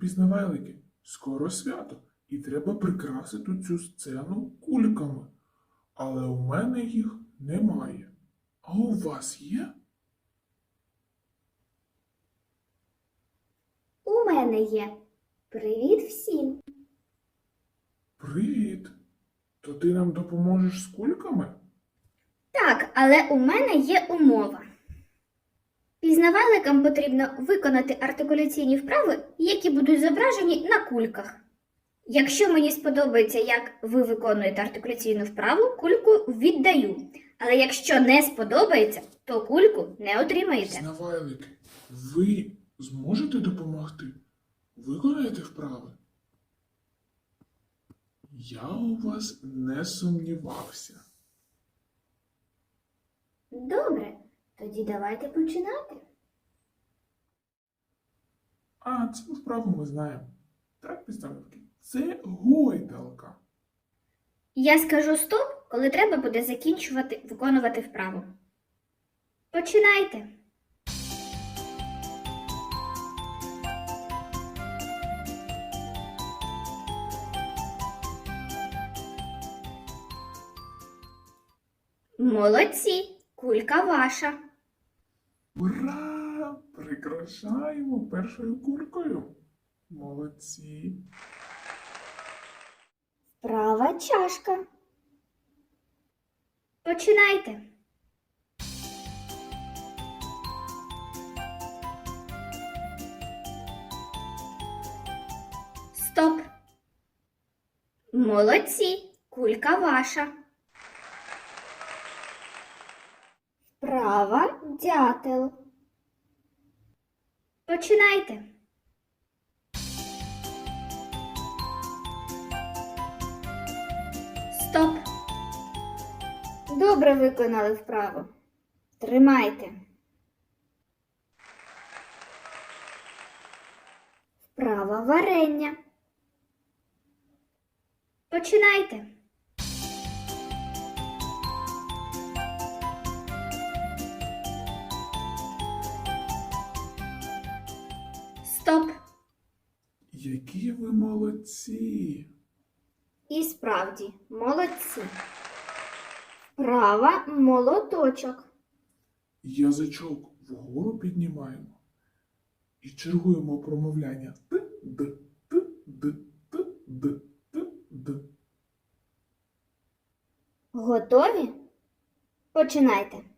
пізнавайлики, скоро свято, і треба прикрасити цю сцену кульками. Але у мене їх немає. А у вас є? У мене є. Привіт всім. Привіт! То ти нам допоможеш з кульками? Так, але у мене є умова. Пізнавальникам потрібно виконати артикуляційні вправи, які будуть зображені на кульках. Якщо мені сподобається, як ви виконуєте артикуляційну вправу, кульку віддаю. Але якщо не сподобається, то кульку не отримаєте. Пізнавайлики, ви зможете допомогти? Виконаєте вправи? Я у вас не сумнівався. Добре, тоді давайте починати. А цю вправу ми знаємо. Так, пізнавайлики? Це гойдалка. Я скажу стоп, коли треба буде закінчувати виконувати вправу. Починайте. Молодці, кулька ваша. Ура! Прикрашаємо першою кулькою. Молодці. Права чашка. Починайте. Стоп. Молодці. Кулька ваша. Права дятел. Починайте. Стоп. Добре виконали вправу. Тримайте. Вправа варення. Починайте. Які ви молодці! І справді, молодці. Вправа молоточок. Язичок вгору піднімаємо і чергуємо промовляння т, д, т, д, т, д, т, д. Готові? Починайте.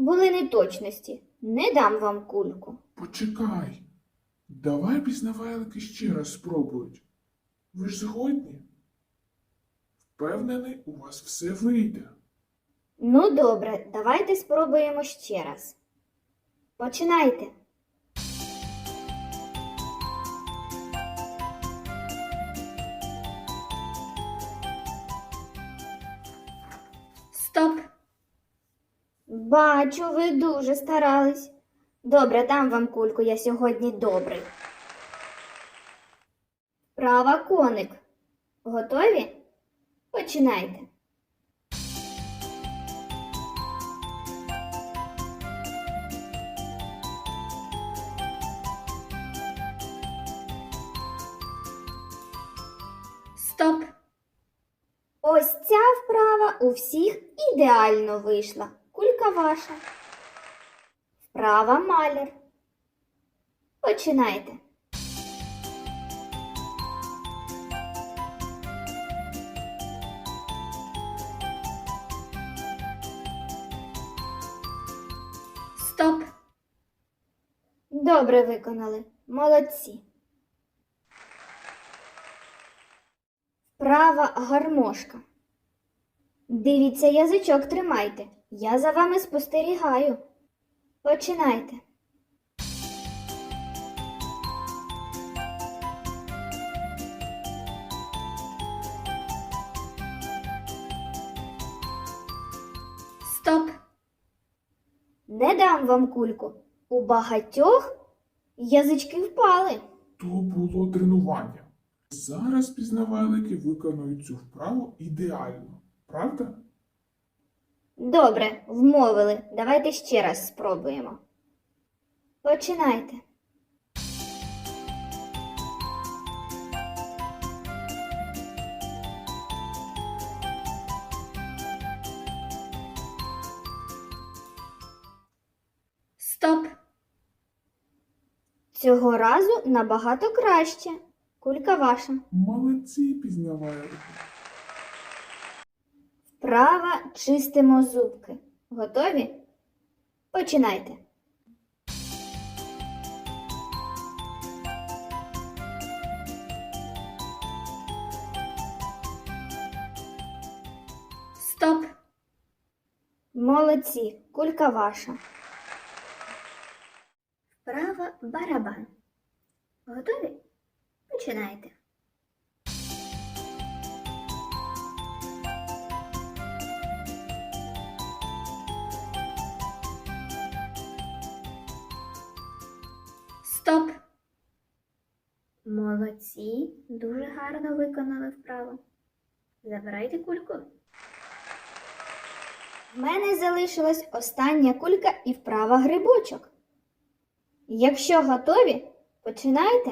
Були неточності. Не дам вам кульку. Почекай. Давай пізнавайлики ще раз спробують. Ви ж згодні? Впевнений, у вас все вийде. Ну, добре, давайте спробуємо ще раз. Починайте. Бачу, ви дуже старались. Добре, дам вам кульку, я сьогодні добрий. Права коник. Готові? Починайте. Стоп. Ось ця вправа у всіх ідеально вийшла. Кулька ваша. Вправа маляр. Починайте. Стоп. Добре виконали. Молодці. Права гармошка. Дивіться, язичок тримайте. Я за вами спостерігаю. Починайте. Стоп. Не дам вам кульку. У багатьох язички впали. То було тренування. Зараз пізнавальники виконують цю вправу ідеально, правда? Добре, вмовили. Давайте ще раз спробуємо. Починайте. Стоп. Цього разу набагато краще. Кулька ваша. Молодці пізнавальники. Вправа чистимо зубки. Готові? Починайте. Стоп. Молодці. Кулька ваша. Вправа барабан. Готові? Починайте. Молодці. Дуже гарно виконали вправу. Забирайте кульку. В мене залишилась остання кулька і вправа грибочок. Якщо готові, починайте.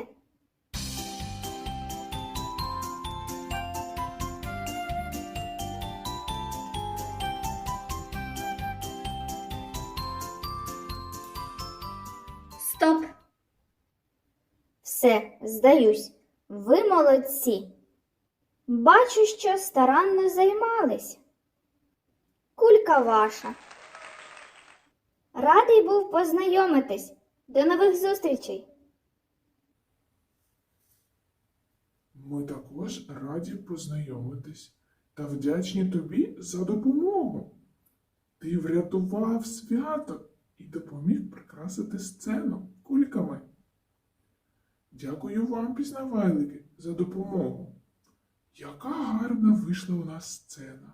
Все, здаюсь. Ви молодці. Бачу, що старанно займались. Кулька ваша. Радий був познайомитись. До нових зустрічей. Ми також раді познайомитись та вдячні тобі за допомогу. Ти врятував свято і допоміг прикрасити сцену кульками. Дякую вам, пізнавальники, за допомогу. Яка гарна вийшла у нас сцена.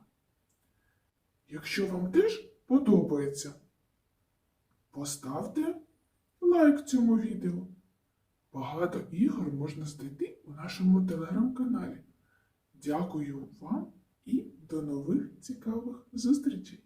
Якщо вам теж подобається, поставте лайк цьому відео. Багато ігор можна знайти у нашому телеграм-каналі. Дякую вам і до нових цікавих зустрічей!